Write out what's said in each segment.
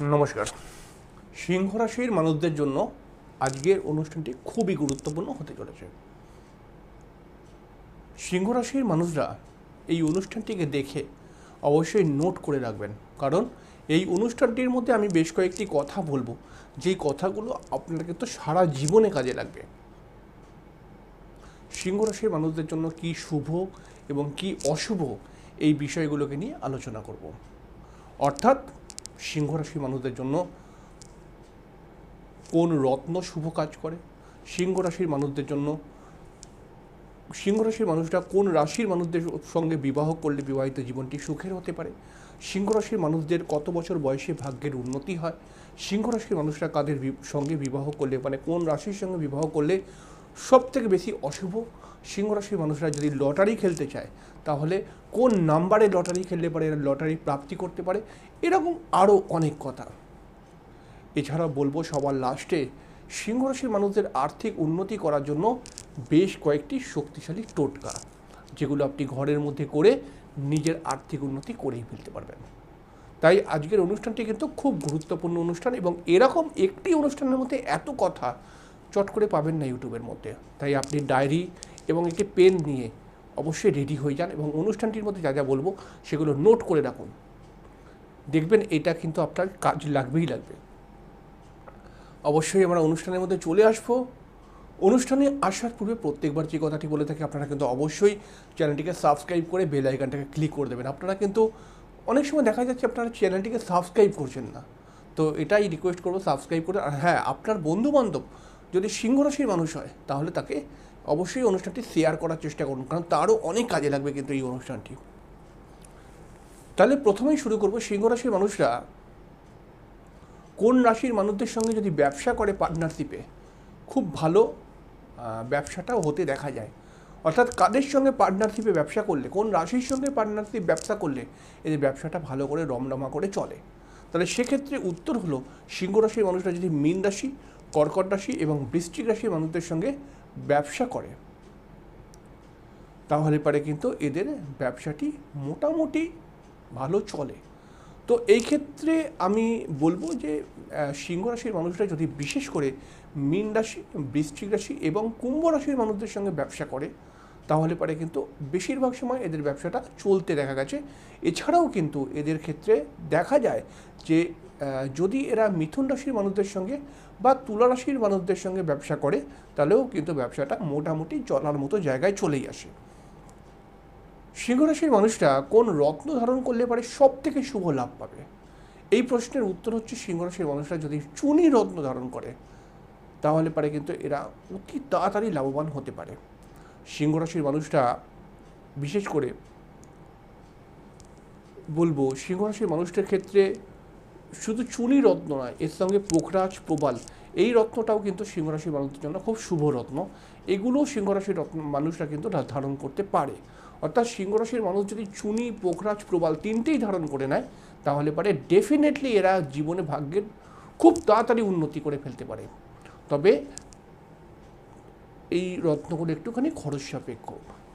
নমস্কার। সিংহ রাশির মানুষদের জন্য আজকের অনুষ্ঠানটি খুবই গুরুত্বপূর্ণ হতে চলেছে। সিংহ রাশির মানুষরা এই অনুষ্ঠানটিকে দেখে অবশ্যই নোট করে রাখবেন। কারণ এই অনুষ্ঠানটির মধ্যে আমি বেশ কয়েকটি কথা বলব। যেই কথাগুলো আপনার কিন্তু সারা জীবনে কাজে লাগবে। সিংহ রাশির মানুষদের জন্য কি শুভ এবং কি অশুভ এই বিষয়গুলোকে নিয়ে আলোচনা করব। অর্থাৎ সিংহ রাশির মানুষদের জন্য কোন রত্ন শুভ কাজ করে? সিংহ রাশির মানুষদের জন্য সিংহ রাশির মানুষরা কোন রাশির মানুষদের সঙ্গে বিবাহ করলে বিবাহিত জীবনটি সুখের হতে পারে? সিংহ রাশির মানুষদের কত বছর বয়সে ভাগ্যের উন্নতি হয়? সিংহ রাশির মানুষরা কাদের সঙ্গে বিবাহ করলে মানে কোন রাশির সঙ্গে বিবাহ করলে সব থেকে বেশি অশুভ সিংহ রাশির মানুষরা যদি লটারি খেলতে চায়, তাহলে কোন নাম্বারে লটারি খেললে পারে, এরা লটারি প্রাপ্তি করতে পারে, এরকম আরও অনেক কথা। এছাড়া বলব সবার লাস্টে সিংহ রাশির মানুষদের আর্থিক উন্নতি করার জন্য বেশ কয়েকটি শক্তিশালী টোটকা, যেগুলো আপনি ঘরের মধ্যে করে নিজের আর্থিক উন্নতি করেই ফেলতে পারবেন। তাই আজকের অনুষ্ঠানটি কিন্তু খুব গুরুত্বপূর্ণ অনুষ্ঠান এবং এরকম একটি অনুষ্ঠানের মধ্যে এত কথা চট করে পাবেন না ইউটিউবের মধ্যে। তাই আপনি ডায়েরি এবং একটি পেন নিয়ে অবশ্যই রেডি হয়ে যান এবং অনুষ্ঠানটির মধ্যে যা যা বলব সেগুলো নোট করে রাখুন। দেখবেন এটা কিন্তু আপনার কাজ লাগবেই লাগবে। অবশ্যই আমরা অনুষ্ঠানের মধ্যে চলে আসব। অনুষ্ঠানে আসার পূর্বে প্রত্যেকবার যে কথাটি বলে থাকি আপনারা কিন্তু অবশ্যই চ্যানেলটিকে সাবস্ক্রাইব করে বেল আইকনটাকে ক্লিক করে দেবেন। আপনারা কিন্তু অনেক সময় দেখা যাচ্ছে আপনারা চ্যানেলটিকে সাবস্ক্রাইব করছেন না। তো এটাই রিকোয়েস্ট করব সাবস্ক্রাইব করে, আর হ্যাঁ আপনার বন্ধু বান্ধব যদি সিংহ রাশির মানুষ হয়, তাহলে তাকে অবশ্যই অনুষ্ঠানটি শেয়ার করার চেষ্টা করুন। কারণ তারও অনেক কাজে লাগবে কিন্তু এই অনুষ্ঠানটি। তাহলে প্রথমেই শুরু করব সিংহ রাশির মানুষরা। কোন রাশির মানুষদের সঙ্গে যদি ব্যবসা করে পার্টনারশিপে খুব ভালো ব্যবসাটাও হতে দেখা যায়। অর্থাৎ কাদের সঙ্গে পার্টনারশিপে ব্যবসা করলে, কোন রাশির সঙ্গে পার্টনারশিপ ব্যবসা করলে, এদের ব্যবসাটা ভালো করে রমরমা করে চলে। তাহলে সেক্ষেত্রে উত্তর হলো সিংহ রাশির মানুষরা যদি মীন রাশি কর্কট রাশি এবং বৃশ্চিক রাশির মানুষদের সঙ্গে ব্যবসা করে। তাহলে পারে কিন্তু এদের ব্যবসাটি মোটামুটি ভালো চলে। তো এই ক্ষেত্রে আমি বলব যে সিংহ রাশির মানুষরা যদি বিশেষ করে মীন রাশি, বৃশ্চিক রাশি এবং কুম্ভ রাশির মানুষদের সঙ্গে ব্যবসা করে, তাহলে পারে কিন্তু বেশিরভাগ সময় এদের ব্যবসাটা চলতে দেখা গেছে। এছাড়াও কিন্তু এদের ক্ষেত্রে দেখা যায় যে যদি এরা মিথুন রাশির মানুষদের সঙ্গে বা তুলা রাশির মানুষদের সঙ্গে ব্যবসা করে, তাহলেও কিন্তু ব্যবসাটা মোটামুটি চলার মতো জায়গায় চলেই আসে। সিংহরাশির মানুষরা কোন রত্ন ধারণ করলে পারে সব থেকে শুভ লাভ পাবে? এই প্রশ্নের উত্তর হচ্ছে সিংহরাশির মানুষরা যদি চুনি রত্ন ধারণ করে, তাহলে পারে কিন্তু এরা অতি তাড়াতাড়ি লাভবান হতে পারে। সিংহরাশির মানুষরা বিশেষ করে বলব, সিংহরাশির মানুষদের ক্ষেত্রে শুধু চুনি রত্ন নয়, এর সঙ্গে পোখরাজ, প্রবাল, এই রত্নটাও কিন্তু সিংহরাশির মানুষদের জন্য খুব শুভ রত্ন। এগুলো সিংহরাশির রত্ন মানুষরা কিন্তু ধারণ করতে পারে। অর্থাৎ সিংহরাশির মানুষ যদি চুনি, পোখরাজ, প্রবাল তিনটেই ধারণ করে নেয়, তাহলে পারে ডেফিনেটলি এরা জীবনে ভাগ্যের খুব তাড়াতাড়ি উন্নতি করে ফেলতে পারে। তবে এই রত্নগুলো একটুখানি খরচ সাপেক্ষ।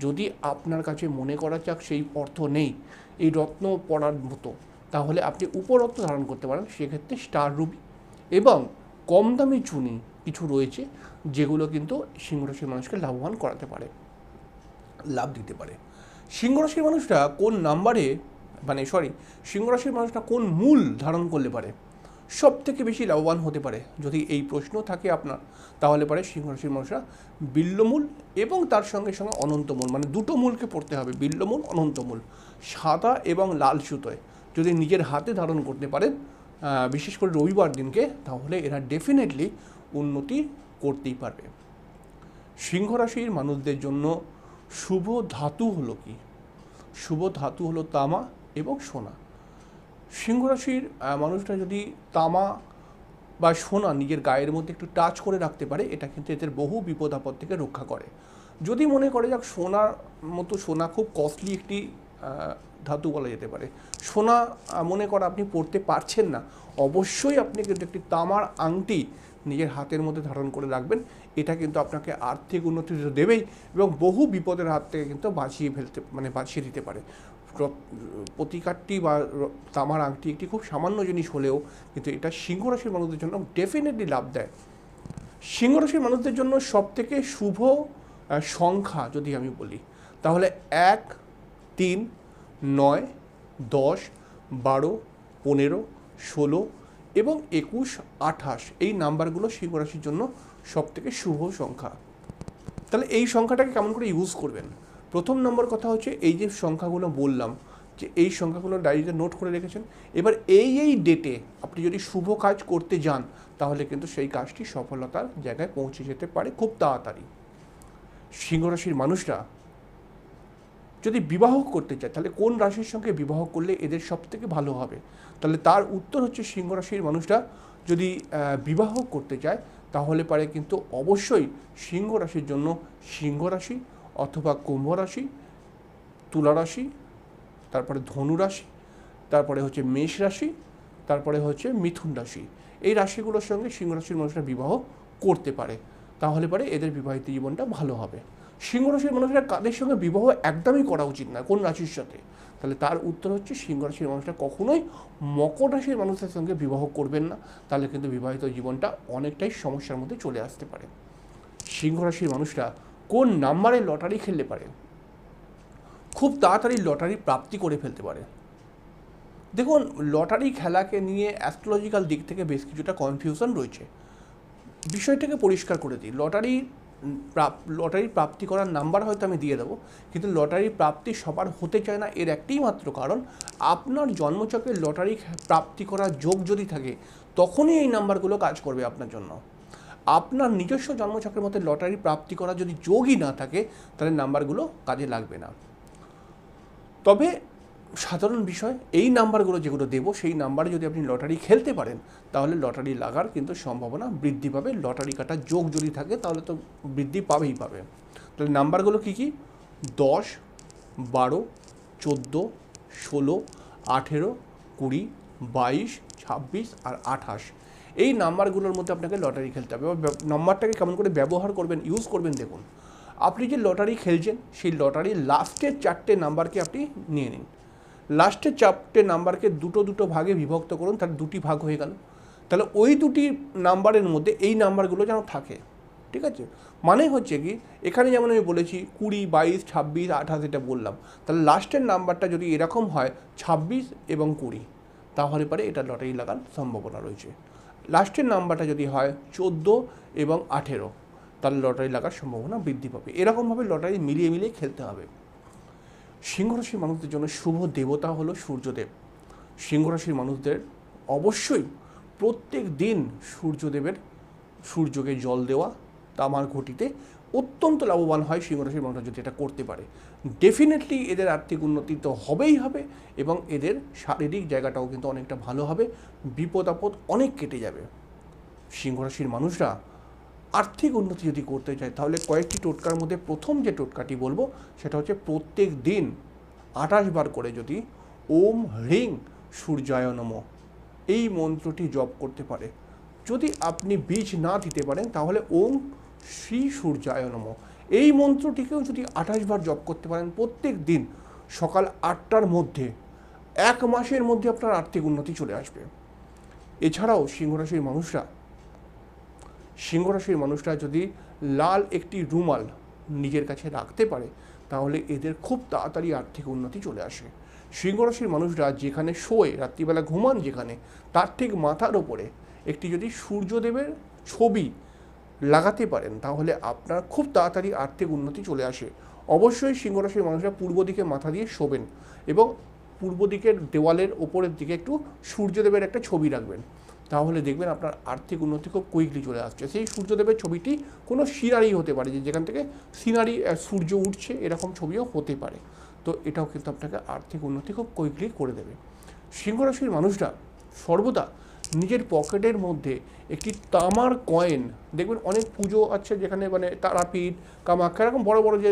যদি আপনার কাছে মনে করা যাক সেই অর্থ নেই, এই রত্ন পড়ার মতো তাহলে আপনি উপরত্ন ধারণ করতে পারেন, সেক্ষেত্রে স্টার রুবি এবং কম দামি চুনি কিছু রয়েছে যেগুলো কিন্তু সিংহরাশির মানুষকে লাভবান করাতে পারে, লাভ দিতে পারে। সিংহরাশির মানুষরা কোন নাম্বারে মানে সরি সিংহরাশির মানুষরা কোন মূল ধারণ করলে পারে? সব থেকে বেশি লাভবান হতে পারে। যদি এই প্রশ্ন থাকে আপনার, তাহলে পারে সিংহরাশির মানুষরা বিল্লমূল এবং তার সঙ্গে সঙ্গে অনন্তমূল মানে দুটো মূলকে পড়তে হবে বিল্লমূল অনন্তমূল সাদা এবং লাল সুতোয়। যদি নিজের হাতে ধারণ করতে পারেন বিশেষ করে রবিবার দিনকে, তাহলে এরা ডেফিনেটলি উন্নতি করতেই পারবে। সিংহ রাশির মানুষদের জন্য শুভ ধাতু হলো কি? শুভ ধাতু হলো তামা এবং সোনা। সিংহ রাশির মানুষরা যদি তামা বা সোনা নিজের গায়ের মধ্যে একটু টাচ করে রাখতে পারে, এটা কিন্তু এদের বহু বিপদ আপদ থেকে রক্ষা করে। যদি মনে করে যাক সোনার মতো সোনা খুব কস্টলি একটি ধাতু বলা যেতে পারে। সোনা মনে করা আপনি পড়তে পারছেন না, অবশ্যই আপনি কিন্তু একটি তামার আংটি নিজের হাতের মধ্যে ধারণ করে রাখবেন। এটা কিন্তু আপনাকে আর্থিক উন্নতি তো দেবেই এবং বহু বিপদের হাত থেকে কিন্তু বাঁচিয়ে ফেলতে মানে বাঁচিয়ে দিতে পারে। প্রতিকারটি বা তামার আংটি একটি খুব সামান্য জিনিস হলেও কিন্তু এটা সিংহ রাশির মানুষদের জন্য ডেফিনেটলি লাভ দেয় সিংহ রাশির মানুষদের জন্য সবথেকে শুভ সংখ্যা যদি আমি বলি, তাহলে এক তিন, নয়, দশ, বারো, পনেরো, ষোলো এবং একুশ, আঠাশ এই নাম্বারগুলো সিংহ রাশির জন্য সবথেকে শুভ সংখ্যা। তাহলে এই সংখ্যাটাকে কেমন করে ইউজ করবেন? প্রথম নম্বর কথা হচ্ছে এই যে সংখ্যাগুলো বললাম যে এই সংখ্যাগুলো ডায়েরিতে নোট করে রেখেছেন, এবার এই এই ডেটে আপনি যদি শুভ কাজ করতে যান, তাহলে কিন্তু সেই কাজটি সফলতার জায়গায় পৌঁছে যেতে পারে খুব তাড়াতাড়ি। সিংহ রাশির মানুষরা যদি বিবাহ করতে চায়, তাহলে কোন রাশির সঙ্গে বিবাহ করলে এদের সব থেকে ভালো হবে? তাহলে তার উত্তর হচ্ছে সিংহ রাশির মানুষরা যদি বিবাহ করতে চায়, তাহলে পারে কিন্তু অবশ্যই সিংহ রাশির জন্য সিংহ রাশি অথবা কুম্ভ রাশি, তুলা রাশি, তারপরে ধনু রাশি, তারপরে হচ্ছে মেষ রাশি, তারপরে হচ্ছে মিথুন রাশি। এই রাশিগুলোর সঙ্গে সিংহ রাশির মানুষরা বিবাহ করতে পারে, তাহলে পরে এদের বিবাহিত জীবনটা ভালো হবে। সিংহ রাশির মানুষরা কাদের সঙ্গে বিবাহ একদমই করা উচিত না, কোন রাশির সাথে? তাহলে তার উত্তর হচ্ছে সিংহ রাশির মানুষরা কখনোই মকর রাশির মানুষের সঙ্গে বিবাহ করবেন না। তাহলে কিন্তু বিবাহিত জীবনটা অনেকটাই সমস্যার মধ্যে চলে আসতে পারে। সিংহ রাশির মানুষরা কোন নাম্বারে লটারি খেলতে পারে? খুব তাড়াতাড়ি লটারি প্রাপ্তি করে ফেলতে পারে। দেখুন, লটারি খেলাকে নিয়ে অ্যাস্ট্রোলজিক্যাল দিক থেকে বেশ কিছুটা কনফিউশন রয়েছে। বিষয়টাকে পরিষ্কার করে দিই। লটারি প্রাপ- লটারি প্রাপ্তি করার নাম্বার হয়তো আমি দিয়ে দেবো, কিন্তু লটারি প্রাপ্তি সবার হতে চায় না এর একটাই মাত্র কারণ আপনার জন্মচক্রে লটারি প্রাপ্তি করার যোগ যদি থাকে, তখনই এই নাম্বারগুলো কাজ করবে আপনার জন্য। আপনার নিজস্ব জন্মচক্রের মধ্যে লটারি প্রাপ্তি করার যদি যোগই না থাকে, তাহলে নাম্বারগুলো কাজে লাগবে না। তবে সাধারণ বিষয়, এই নাম্বারগুলো যেগুলো দেবো, সেই নাম্বারে যদি আপনি লটারি খেলতে পারেন, তাহলে লটারি লাগার কিন্তু সম্ভাবনা বৃদ্ধি পাবে। লটারি কাটার যোগ যদি থাকে, তাহলে তো বৃদ্ধি পাবেই পাবে। তাহলে নাম্বারগুলো কী কী? দশ, বারো, চোদ্দ, ষোলো, আঠেরো, কুড়ি, বাইশ, ছাব্বিশ আর আঠাশ। এই নাম্বারগুলোর মধ্যে আপনাকে লটারি খেলতে হবে। নাম্বারটাকে কেমন করে ব্যবহার করবেন, ইউজ করবেন দেখুন। আপনি যে লটারি খেলছেন, সেই লটারির লাস্টের চারটে নাম্বারকে আপনি নিয়ে নিন। লাস্টের চারটে নাম্বারকে দুটো দুটো ভাগে বিভক্ত করুন, তাহলে দুটি ভাগ হয়ে গেল। তাহলে ওই দুটি নাম্বারের মধ্যে এই নাম্বারগুলো যেন থাকে, ঠিক আছে? মানে হচ্ছে কি, এখানে যেমন আমি বলেছি, কুড়ি, বাইশ, ছাব্বিশ, আঠাশ এটা বললাম। তাহলে লাস্টের নাম্বারটা যদি এরকম হয়, ছাব্বিশ এবং কুড়ি, তাহলে পরে এটা লটারি লাগার সম্ভাবনা রয়েছে। লাস্টের নাম্বারটা যদি হয়, চোদ্দ এবং আঠেরো, তাহলে লটারি লাগার সম্ভাবনা বৃদ্ধি পাবে। এরকমভাবে লটারি মিলিয়ে মিলিয়ে খেলতে হবে। সিংহ রাশির মানুষদের জন্য শুভ দেবতা হলো সূর্যদেব। সিংহ রাশির মানুষদের অবশ্যই প্রত্যেক দিন সূর্যদেবের, সূর্যকে জল দেওয়া তামার ঘটিতে অত্যন্ত লাভবান হয় সিংহ রাশির মানুষরা যদি এটা করতে পারে। ডেফিনেটলি এদের আর্থিক উন্নতি তো হবেই হবে এবং এদের শারীরিক জায়গাটাও কিন্তু অনেকটা ভালো হবে। বিপদ আপদ অনেক কেটে যাবে। সিংহ রাশির মানুষরা আর্থিক উন্নতি যদি করতে চায়, তাহলে কয়েকটি টোটকার মধ্যে প্রথম যে টোটকাটি বলব, সেটা হচ্ছে প্রত্যেক দিন আঠাশ বার করে যদি ওম হ্রিং সূর্যায় নম, এই মন্ত্রটি জপ করতে পারে। যদি আপনি বীজ না দিতে পারেন, তাহলে ওম শ্রী সূর্যায় নম, এই মন্ত্রটিকেও যদি আঠাশ বার জপ করতে পারেন প্রত্যেক দিন সকাল আটটার মধ্যে, এক মাসের মধ্যে আপনার আর্থিক উন্নতি চলে আসবে। এছাড়াও সিংহরাশির মানুষরা সিংহরাশির মানুষরা যদি লাল একটি রুমাল নিজের কাছে রাখতে পারে, তাহলে এদের খুব তাড়াতাড়ি আর্থিক উন্নতি চলে আসে। সিংহরাশির মানুষরা যেখানে শোয়, রাত্রিবেলা ঘুমান যেখানে, তার ঠিক মাথার ওপরে একটি যদি সূর্যদেবের ছবি লাগাতে পারেন, তাহলে আপনার খুব তাড়াতাড়ি আর্থিক উন্নতি চলে আসে। অবশ্যই সিংহরাশির মানুষরা পূর্ব দিকে মাথা দিয়ে শোবেন এবং পূর্ব দিকের দেওয়ালের ওপরের দিকে একটু সূর্যদেবের একটা ছবি রাখবেন। তাহলে দেখবেন আপনার আর্থিক উন্নতি খুব কুইকলি চলে আসছে। সেই সূর্যদেবের ছবিটি কোনো সিনারি হতে পারে যে যেখান থেকে সিনারি সূর্য উঠছে, এরকম ছবিও হতে পারে। তো এটাও কিন্তু আপনাকে আর্থিক উন্নতি খুব কুইকলি করে দেবে। সিংহরাশির মানুষরা সর্বদা নিজের পকেটের মধ্যে একটি তামার কয়েন দেখবেন অনেক পুজো আছে যেখানে মানে তারাপীঠ, কামাখ্যা, এরকম বড় বড় যে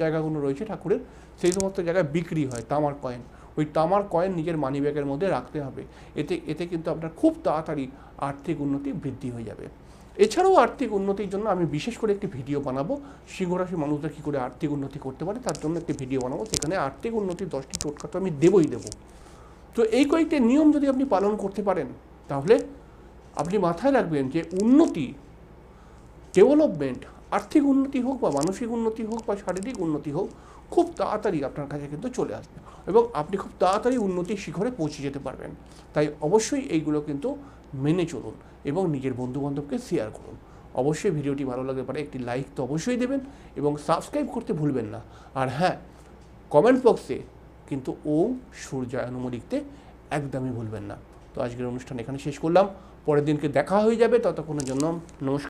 জায়গাগুলো রয়েছে ঠাকুরের, সেই সমস্ত জায়গায় বিক্রি হয় তামার কয়েন তামার কয়েন নিজের মানি ব্যাগের মধ্যে রাখতে হবে। এতে এতে কিন্তু আপনার খুব তাড়াতাড়ি আর্থিক উন্নতি বৃদ্ধি হয়ে যাবে। এছাড়াও আর্থিক উন্নতির জন্য আমি বিশেষ করে একটি ভিডিও বানাবো। সিংহরাশি মানুষরা কী করে আর্থিক উন্নতি করতে পারে, তার জন্য একটি ভিডিও বানাবো। সেখানে আর্থিক উন্নতির দশটি টোটকা তো আমি দেবই দেবো। তো এই কয়েকটি নিয়ম যদি আপনি পালন করতে পারেন, তাহলে আপনি মাথায় রাখবেন যে উন্নতি ডেভেলপমেন্ট আর্থিক উন্নতি হোক বা মানসিক উন্নতি হোক বা শারীরিক উন্নতি হোক খুব তাড়াতাড়ি আপনার কাছে কিন্তু চলে আসবে এবং আপনি খুব তাড়াতাড়ি উন্নতির শিখরে পৌঁছে যেতে পারবেন। তাই অবশ্যই এইগুলো কিন্তু মেনে চলুন এবং নিজের বন্ধুবান্ধবকে শেয়ার করুন। অবশ্যই ভিডিওটি ভালো লাগলে পারে একটি লাইক তো অবশ্যই দেবেন এবং সাবস্ক্রাইব করতে ভুলবেন না। আর হ্যাঁ কমেন্ট বক্সে কিন্তু ওম সূর্যায়নম লিখতে একদমই ভুলবেন না। তো আজকের অনুষ্ঠান এখানে শেষ করলাম। পরের দিনকে দেখা হয়ে যাবে। ততক্ষণের জন্য নমস্কার।